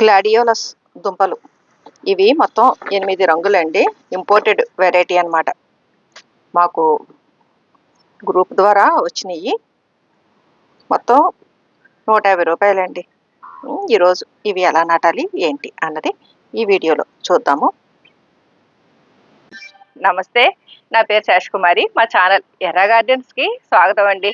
Gladiolus దుంపలు. ఇవి మొత్తం ఎనిమిది రంగులండి. ఇంపోర్టెడ్ వెరైటీ అనమాట మాకు గ్రూప్ ద్వారా వచ్చినాయి. మొత్తం నూట యాభై రూపాయలండి. ఈరోజు ఇవి ఎలా నాటాలి ఏంటి అన్నది ఈ వీడియోలో చూద్దాము. నమస్తే నా పేరు శేష్ కుమారి. మా ఛానల్ ఎర్ర గార్డెన్స్కి స్వాగతం అండి.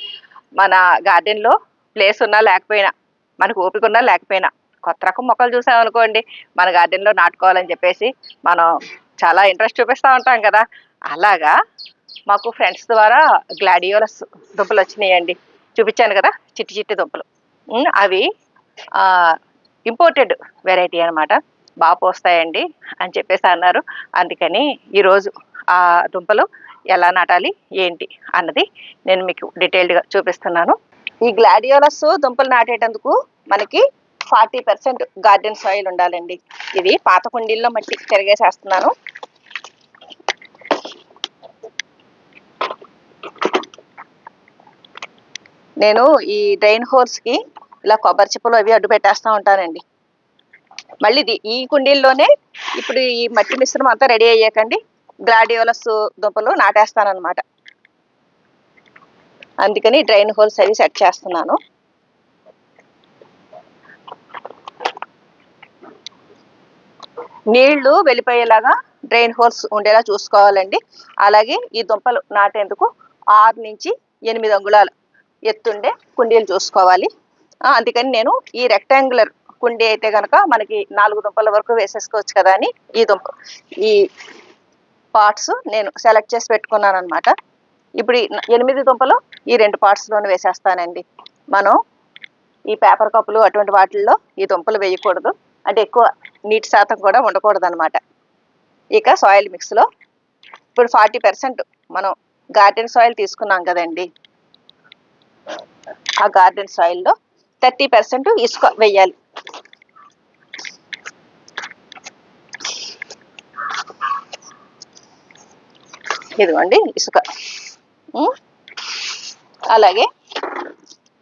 మన గార్డెన్లో ప్లేస్ ఉన్నా లేకపోయినా మనకు ఓపిక ఉన్నా లేకపోయినా కొత్త రకం మొక్కలు చూసామనుకోండి మన గార్డెన్లో నాటుకోవాలని చెప్పేసి మనం చాలా ఇంట్రెస్ట్ చూపిస్తూ ఉంటాం కదా. అలాగా మాకు ఫ్రెండ్స్ ద్వారా గ్లాడియోలస్ దుంపలు వచ్చినాయండి. చూపించాను కదా చిట్టి చిట్టి దుంపలు. అవి ఇంపోర్టెడ్ వెరైటీ అనమాట బాగా పోస్తాయండి అని చెప్పేసి అన్నారు. అందుకని ఈరోజు ఆ దుంపలు ఎలా నాటాలి ఏంటి అన్నది నేను మీకు డీటెయిల్డ్గా చూపిస్తున్నాను. ఈ గ్లాడియోలస్ దుంపలు నాటేటందుకు మనకి ఫార్టీ పర్సెంట్ గార్డెన్ సాయిల్ ఉండాలండి. ఇది పాత కుండీల్లో మట్టి తిరిగేసేస్తున్నాను నేను ఈ డ్రైన్ హోల్స్కి ఇలా కొబ్బరి చిప్పలు అవి అడ్డు పెట్టేస్తూ ఉంటానండి. మళ్ళీ ఇది ఈ కుండీల్లోనే ఇప్పుడు ఈ మట్టి మిశ్రమం అంతా రెడీ అయ్యాకండి. గ్లాడియోలస్ దుంపలు నాటేస్తానన్నమాట. అందుకని డ్రైన్ హోల్స్ అవి సెట్ చేస్తున్నాను. నీళ్ళు వెళ్ళిపోయేలాగా డ్రైన్ హోల్స్ ఉండేలా చూసుకోవాలండి. అలాగే ఈ దుంపలు నాటేందుకు ఆరు నుంచి ఎనిమిది అంగుళాలు ఎత్తుండే కుండీలు చూసుకోవాలి. అందుకని నేను ఈ రెక్టాంగులర్ కుండీ అయితే కనుక మనకి నాలుగు దుంపల వరకు వేసేసుకోవచ్చు కదా అని ఈ దుంప ఈ పార్ట్స్ నేను సెలెక్ట్ చేసి పెట్టుకున్నాను అనమాట ఇప్పుడు ఈ ఎనిమిది దుంపలు ఈ రెండు పార్ట్స్లోనే వేసేస్తానండి. మనం ఈ పేపర్ కప్పులు అటువంటి వాటిల్లో ఈ దుంపలు వేయకూడదు. అంటే ఎక్కువ నీటి శాతం కూడా ఉండకూడదు అనమాట ఇక సాయిల్ మిక్స్లో ఇప్పుడు ఫార్టీ పర్సెంట్ మనం గార్డెన్ సాయిల్ తీసుకున్నాం కదండి. ఆ గార్డెన్ సాయిల్లో థర్టీ పర్సెంట్ ఇసుక వెయ్యాలి. ఇదిగోండి ఇసుక. అలాగే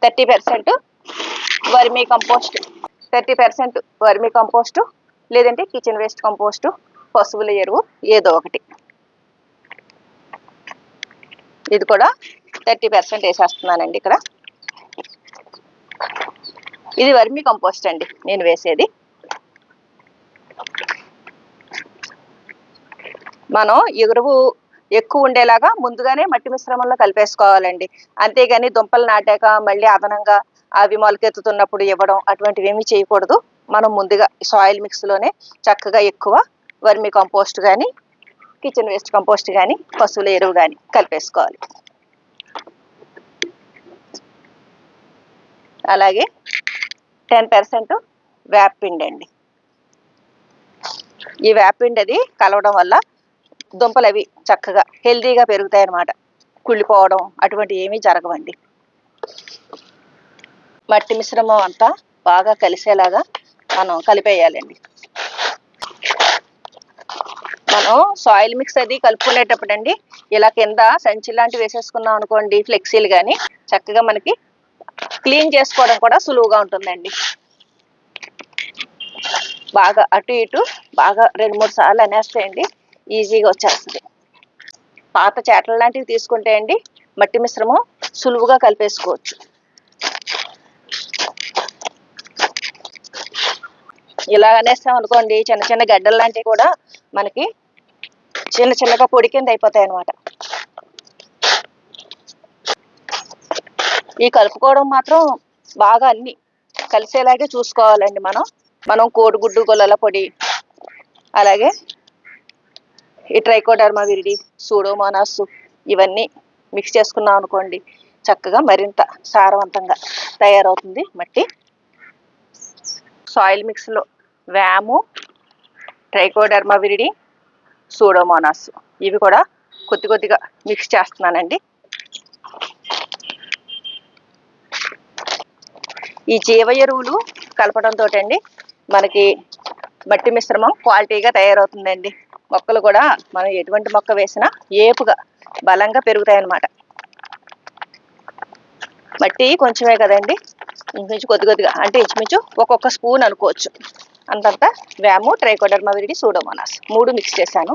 thirty percent vermicompost thirty percent vermicompost లేదంటే కిచెన్ వేస్ట్ కంపోస్ట్ పశువుల ఎరువు ఏదో ఒకటి. ఇది కూడా థర్టీ పర్సెంట్ వేసేస్తున్నానండి ఇక్కడ. ఇది వర్మి కంపోస్ట్ అండి నేను వేసేది. మనం ఎరువు ఎక్కువ ఉండేలాగా ముందుగానే మట్టి మిశ్రమంలో కలిపేసుకోవాలండి. అంతేగాని దుంపలు నాటాక మళ్ళీ అదనంగా అవి మొలకెత్తుతున్నప్పుడు ఇవ్వడం అటువంటివి ఏమీ చేయకూడదు. మనం ముందుగా సాయిల్ మిక్స్లోనే చక్కగా ఎక్కువ వర్మి కంపోస్ట్ కానీ కిచెన్ వేస్ట్ కంపోస్ట్ కానీ పశువుల ఎరువు కానీ కలిపేసుకోవాలి. అలాగే టెన్ పర్సెంట్ వేపిండి అండి. ఈ వేపిండి అది కలవడం వల్ల దుంపలు అవి చక్కగా హెల్తీగా పెరుగుతాయి అన్నమాట కుళ్ళిపోవడం అటువంటి ఏమీ జరగవండి. మట్టి మిశ్రమం అంతా బాగా కలిసేలాగా మనం కలిపేయాలండి. మనం సాయిల్ మిక్స్ అది కలుపుకునేటప్పుడు అండి ఇలా కింద సంచి లాంటివి వేసేసుకున్నాం అనుకోండి ఫ్లెక్సీలు కానీ చక్కగా మనకి క్లీన్ చేసుకోవడం కూడా సులువుగా ఉంటుందండి. బాగా అటు ఇటు బాగా రెండు మూడు సార్లు అనేస్తాయండి ఈజీగా వచ్చేస్తుంది. పాత చేటల లాంటివి తీసుకుంటే అండి మట్టి మిశ్రమం సులువుగా కలిపేసుకోవచ్చు. ఇలా అనేస్తాం అనుకోండి చిన్న చిన్న గడ్డలు లాంటివి కూడా మనకి చిన్న చిన్నగా పొడి కింద అయిపోతాయి అన్నమాట. ఈ కలుపుకోవడం మాత్రం బాగా అన్ని కలిసేలాగే చూసుకోవాలండి మనం. మనం కోడిగుడ్డు గొల్లల పొడి అలాగే ఈ ట్రైకోడర్మా విరిడి సూడోమోనాస్ ఇవన్నీ మిక్స్ చేసుకున్నాం అనుకోండి చక్కగా మరింత సారవంతంగా తయారవుతుంది మట్టి. సాయిల్ మిక్స్లో వ్యాము ట్రైకోడర్మా విరిడి సూడోమోనాస్. ఇవి కూడా కొద్ది కొద్దిగా మిక్స్ చేస్తున్నానండి. ఈ జీవ ఎరువులు కలపడంతో అండి మనకి మట్టి మిశ్రమం క్వాలిటీగా తయారవుతుందండి. మొక్కలు కూడా మనం ఎటువంటి మొక్క వేసినా ఏపుగా బలంగా పెరుగుతాయి అన్నమాట మట్టి కొంచెమే కదండి. ఇంచుమించు కొద్ది కొద్దిగా అంటే ఇంచుమించు ఒక్కొక్క స్పూన్ అనుకోవచ్చు. అంతంతా వ్యాము ట్రైకోడర్మా విరిడి సూడోమోనాస్ మూడు మిక్స్ చేశాను.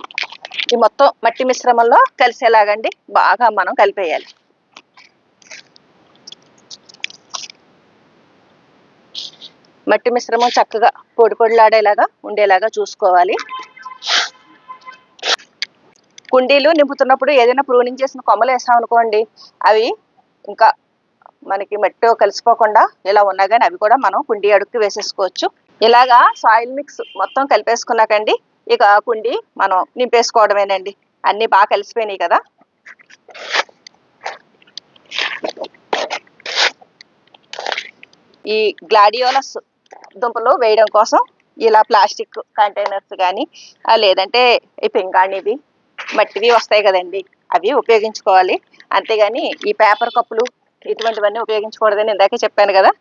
ఈ మొత్తం మట్టి మిశ్రమంలో కలిసేలాగండి. బాగా మనం కలిపేయాలి. మట్టి మిశ్రమం చక్కగా పొడి పొడిలాడేలాగా ఉండేలాగా చూసుకోవాలి. కుండీలు నింపుతున్నప్పుడు ఏదైనా ప్రూనింగ్ చేసిన కొమ్మలు వేసాం అనుకోండి అవి ఇంకా మనకి మట్టితో కలిసిపోకుండా ఇలా ఉన్నా కానీ అవి కూడా మనం కుండీ అడుక్కి వేసేసుకోవచ్చు. ఇలాగా సాయిల్ మిక్స్ మొత్తం కలిపేసుకున్నాకండి. ఇక కుండీ మనం నింపేసుకోవడమేనండి. అన్నీ బాగా కలిసిపోయినాయి కదా. ఈ గ్లాడియోలస్ దుంపలు వేయడం కోసం ఇలా ప్లాస్టిక్ కంటైనర్స్ కానీ లేదంటే ఈ పింగాణివి మట్టివి వస్తాయి కదండి. అవి ఉపయోగించుకోవాలి. అంతేగాని ఈ పేపర్ కప్పులు ఇటువంటివన్నీ ఉపయోగించకూడదని ఇందాకే చెప్పాను కదా.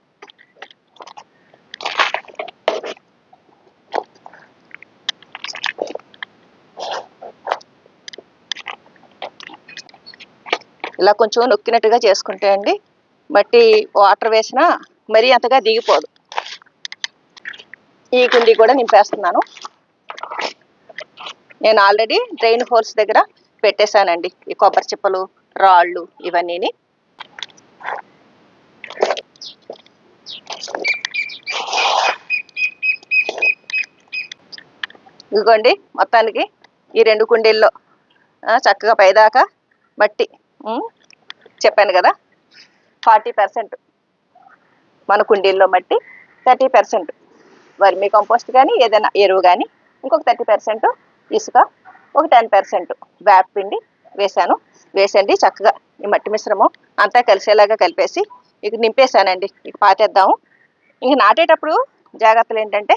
ఇలా కొంచెం నొక్కినట్టుగా చేసుకుంటే అండి మట్టి వాటర్ వేసినా మరీ అంతగా దిగిపోదు. ఈ కుండీ కూడా నింపేస్తున్నాను. నేను ఆల్రెడీ డ్రైన్ హోల్స్ దగ్గర పెట్టేశానండి. ఈ కొబ్బరి చిప్పలు రాళ్ళు ఇవన్నీని. ఇదిగోండి మొత్తానికి ఈ రెండు కుండీల్లో చక్కగా పైదాకా మట్టి చెప్పాను కదా. ఫార్టీ పర్సెంట్ మన కుండీల్లో మట్టి థర్టీ పర్సెంట్ వర్మీ కంపోస్ట్ కానీ ఏదైనా ఎరువు కానీ ఇంకొక థర్టీ పర్సెంట్ ఇసుక ఒక టెన్ పర్సెంట్ వేప పిండి వేశాను. వేసండి చక్కగా ఈ మట్టి మిశ్రమం అంతా కలిసేలాగా కలిపేసి ఇక నింపేశానండి. ఇక పాతేద్దాము. ఇంక నాటేటప్పుడు జాగ్రత్తలు ఏంటంటే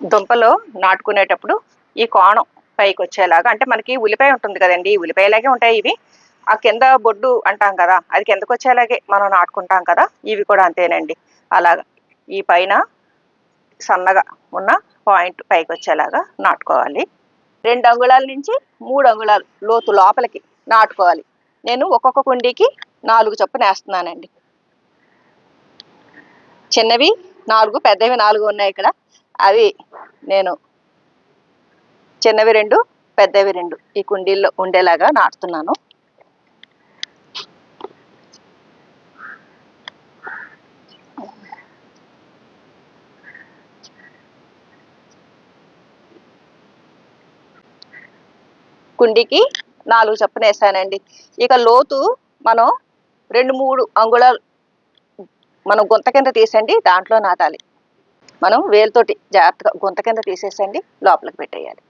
దుంపలు నాటుకునేటప్పుడు ఈ కోణం పైకి వచ్చేలాగా అంటే మనకి ఉల్లిపాయ ఉంటుంది కదండి ఈ ఉల్లిపాయలాగే ఉంటాయి ఇవి. ఆ కింద బొడ్డు అంటాం కదా అది కిందకు వచ్చేలాగే మనం నాటుకుంటాం కదా ఇవి కూడా అంతేనండి. అలాగా ఈ పైన సన్నగా ఉన్న పాయింట్ పైకి వచ్చేలాగా నాటుకోవాలి. రెండు అంగుళాల నుంచి మూడు అంగుళాలు లోతు లోపలికి నాటుకోవాలి. నేను ఒక్కొక్క కుండీకి నాలుగు చొప్పున వేస్తున్నానండి. చిన్నవి నాలుగు పెద్దవి నాలుగు ఉన్నాయి ఇక్కడ. అవి నేను చిన్నవి రెండు పెద్దవి రెండు ఈ కుండీల్లో ఉండేలాగా నాటుతున్నాను. కుండీకి నాలుగు చొప్పున వేసానండి ఇక లోతు మనం రెండు మూడు అంగుళాలు మనం గుంత కింద తీసండి దాంట్లో నాటాలి మనం వేలుతోటి జాగ్రత్తగా గుంత కింద తీసేసండి లోపలికి పెట్టేయాలి.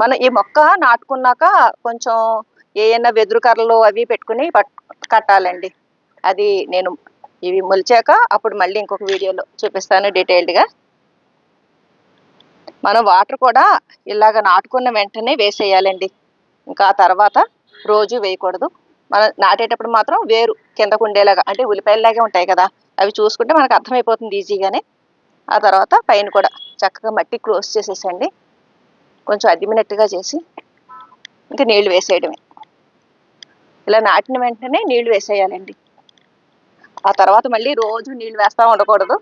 మనం ఈ మొక్క నాటుకున్నాక కొంచెం ఏమైనా వెదురు కర్రలు అవి పెట్టుకుని కట్టాలండి. అది నేను ఇవి మొలిచాక అప్పుడు మళ్ళీ ఇంకొక వీడియోలో చూపిస్తాను డీటెయిల్డ్గా. మనం వాటర్ కూడా ఇలాగ నాటుకున్న వెంటనే వేసేయాలండి. ఇంకా ఆ తర్వాత రోజు వేయకూడదు. మనం నాటేటప్పుడు మాత్రం వేరు కిందకు ఉండేలాగా అంటే ఉల్లిపాయలాగే ఉంటాయి కదా అవి చూసుకుంటే మనకు అర్థమైపోతుంది ఈజీగానే. ఆ తర్వాత పైన కూడా చక్కగా మట్టి క్లోజ్ చేసేసండి. కొంచెం అదిమినట్టుగా చేసి ఇంకా నీళ్ళు వేసేయడమే. ఇలా నాటిన వెంటనే నీళ్ళు వేసేయాలండి. ఆ తర్వాత మళ్ళీ రోజు నీళ్ళు వేస్తా ఉండకూడదు.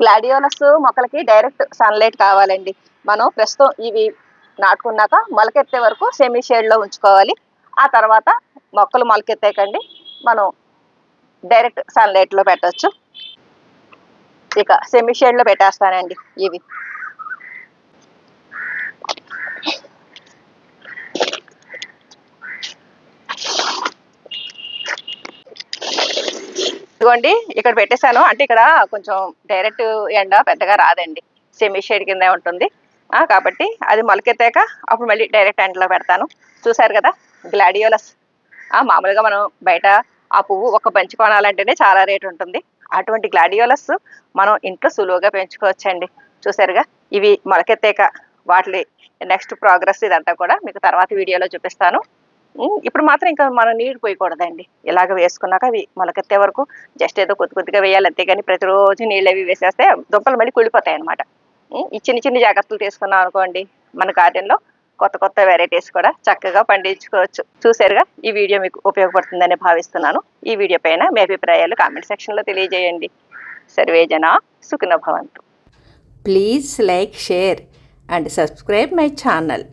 గ్లాడియోలస్ మొక్కలకి డైరెక్ట్ సన్లైట్ కావాలండి. మనం ప్రస్తుతం ఇవి నాటుకున్నాక మొలకెత్తే వరకు సెమీ షేడ్లో ఉంచుకోవాలి. ఆ తర్వాత మొక్కలు మొలకెత్తాకండి. మనం డైరెక్ట్ సన్లైట్లో పెట్టొచ్చు. ఇక సెమీ షేడ్లో పెట్టేస్తానండి ఇవి. ఇదిగోండి ఇక్కడ పెట్టేశాను. అంటే ఇక్కడ కొంచెం డైరెక్ట్ ఎండ పెద్దగా రాదండి. సెమీ షేడ్ కింద ఉంటుంది. కాబట్టి అది మొలకెత్తాక అప్పుడు మళ్ళీ డైరెక్ట్ ఎండలో పెడతాను. చూసారు కదా గ్లాడియోలస్ మామూలుగా మనం బయట ఆ పువ్వు ఒక బంచి కొనాలంటేనే చాలా రేటు ఉంటుంది. అటువంటి గ్లాడియోలస్ మనం ఇంట్లో సులువుగా పెంచుకోవచ్చండి. చూసారుగా ఇవి మొలకెత్తాక వాటి నెక్స్ట్ ప్రోగ్రెస్ ఇదంతా కూడా మీకు తర్వాత వీడియోలో చూపిస్తాను. ఇప్పుడు మాత్రం ఇంకా మనం నీరు పోయకూడదండి. ఇలాగ వేసుకున్నాక అవి మొలకెత్తే వరకు జస్ట్ ఏదో కొద్ది కొద్దిగా వేయాలి అంతేగాని ప్రతిరోజు నీళ్ళు అవి వేసేస్తే దుంపలు మళ్ళీ కుళ్ళిపోతాయి అనమాట ఈ చిన్న చిన్న జాగ్రత్తలు తీసుకున్నాం అనుకోండి మన గార్డెన్లో కొత్త కొత్త వెరైటీస్ కూడా చక్కగా పండించుకోవచ్చు. చూసారుగా ఈ వీడియో మీకు ఉపయోగపడుతుందని భావిస్తున్నాను. ఈ వీడియో పైన మీ అభిప్రాయాలు కామెంట్ సెక్షన్లో తెలియజేయండి. సర్వేజన సుఖిన భవంతు. Please like share and subscribe my channel.